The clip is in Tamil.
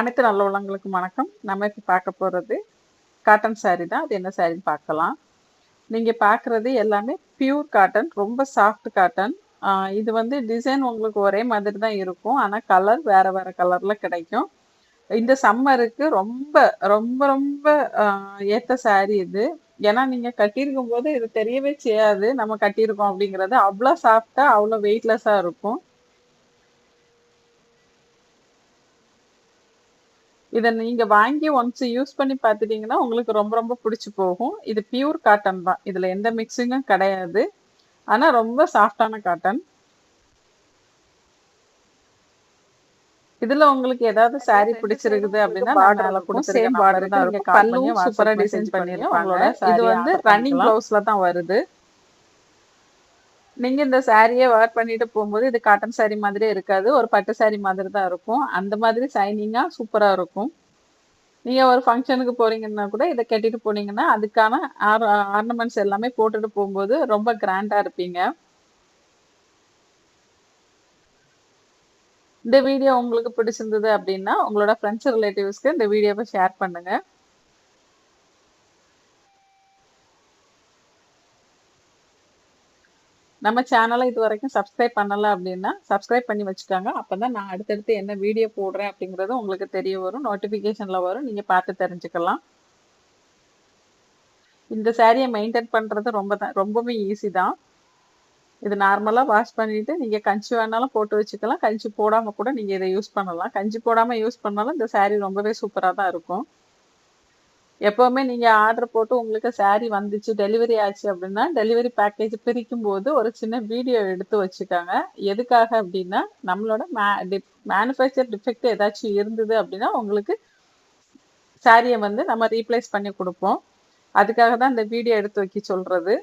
அனைத்து நல்ல உள்ளங்களுக்கும் வணக்கம். நம்ம இப்போ பார்க்க போகிறது காட்டன் சாரீ தான். அது என்ன சாரின்னு பார்க்கலாம். நீங்கள் பார்க்குறது எல்லாமே பியூர் காட்டன் ரொம்ப சாஃப்ட் காட்டன் இது வந்து டிசைன் உங்களுக்கு ஒரே மாதிரி தான் இருக்கும். ஆனால் கலர் வேறு வேறு கலரில் கிடைக்கும். இந்த சம்மருக்கு ரொம்ப ரொம்ப ரொம்ப ஏற்ற ஏத்த இது. ஏன்னா நீங்கள் கட்டியிருக்கும் போது இது தெரியவே செய்யாது. நம்ம கட்டியிருக்கோம் அப்படிங்கிறது அவ்வளோ சாஃப்டாக அவ்வளோ வெயிட்லெஸ்ஸாக இருக்கும். இதை நீங்க வாங்கி ஒன்ஸ் யூஸ் பண்ணி பார்த்துட்டீங்கன்னா உங்களுக்கு ரொம்ப ரொம்ப பிடிச்சி போகும். இது பியூர் காட்டன் தான். இதுல எந்த மிக்சிங்கும் கிடையாது. ஆனா ரொம்ப சாஃப்டான காட்டன் இதுல உங்களுக்கு ஏதாவது saree பிடிச்சிருக்குது அப்படின்னா பார்டர்ல கொடுத்து சேம் பார்டர் தான் இருக்கும். பல்லும் சூப்பரா டிசைன் பண்ணிருப்பாங்க. இது வந்து ரன்னிங் பிளவுஸ்ல தான் வருது. நீங்க இந்த சாரியை வேர் பண்ணிட்டு போகும்போது இது காட்டன் சாரி மாதிரியே இருக்காது. ஒரு பட்டு சாரி மாதிரி தான் இருக்கும். அந்த மாதிரி சைனிங்காக சூப்பரா இருக்கும். நீங்க ஒரு ஃபங்க்ஷனுக்கு போறீங்கன்னா கூட இதை கட்டிட்டு போனீங்கன்னா அதுக்கான ஆர் ஆர்னமெண்ட்ஸ் எல்லாமே போட்டுட்டு போகும்போது ரொம்ப கிராண்டா இருப்பீங்க. இந்த வீடியோ உங்களுக்கு பிடிச்சிருந்தது அப்படின்னா உங்களோட ஃப்ரெண்ட்ஸ் ரிலேட்டிவ்ஸ்க்கு இந்த வீடியோவை ஷேர் பண்ணுங்க. நம்ம சேனலை இது வரைக்கும் சப்ஸ்கிரைப் பண்ணல அப்படின்னா சப்ஸ்கிரைப் பண்ணி வச்சுக்கோங்க. அப்பதான் நான் அடுத்தடுத்து என்ன வீடியோ போடுறேன் அப்படிங்கிறது உங்களுக்கு தெரிய வரும். நோட்டிஃபிகேஷனில் வரும். நீங்கள் பார்த்து தெரிஞ்சுக்கலாம். இந்த சாரியை மெயின்டைன் பண்ணுறது ரொம்ப தான் ரொம்பவே ஈஸி தான். இது நார்மலாக வாஷ் பண்ணிவிட்டு நீங்கள் கஞ்சி வேணாலும் போட்டு வச்சுக்கலாம். கஞ்சி போடாமல் கூட நீங்கள் இதை யூஸ் பண்ணலாம். கஞ்சி போடாமல் யூஸ் பண்ணாலும் இந்த சேரீ ரொம்பவே சூப்பராக தான் இருக்கும். எப்பவுமே நீங்க ஆர்டர் போட்டு உங்களுக்கு saree வந்துச்சு டெலிவரி ஆச்சு அப்படின்னா டெலிவரி பேக்கேஜ் பிரிக்கும் போது ஒரு சின்ன வீடியோ எடுத்து வச்சுக்காங்க. எதுக்காக அப்படின்னா நம்மளோட மேனுஃபேக்சர் டிஃபெக்ட் ஏதாச்சும் இருந்தது அப்படின்னா உங்களுக்கு சாரியை வந்து நம்ம ரீப்ளேஸ் பண்ணி கொடுப்போம். அதுக்காக தான் இந்த வீடியோ எடுத்து வைக்க சொல்றது.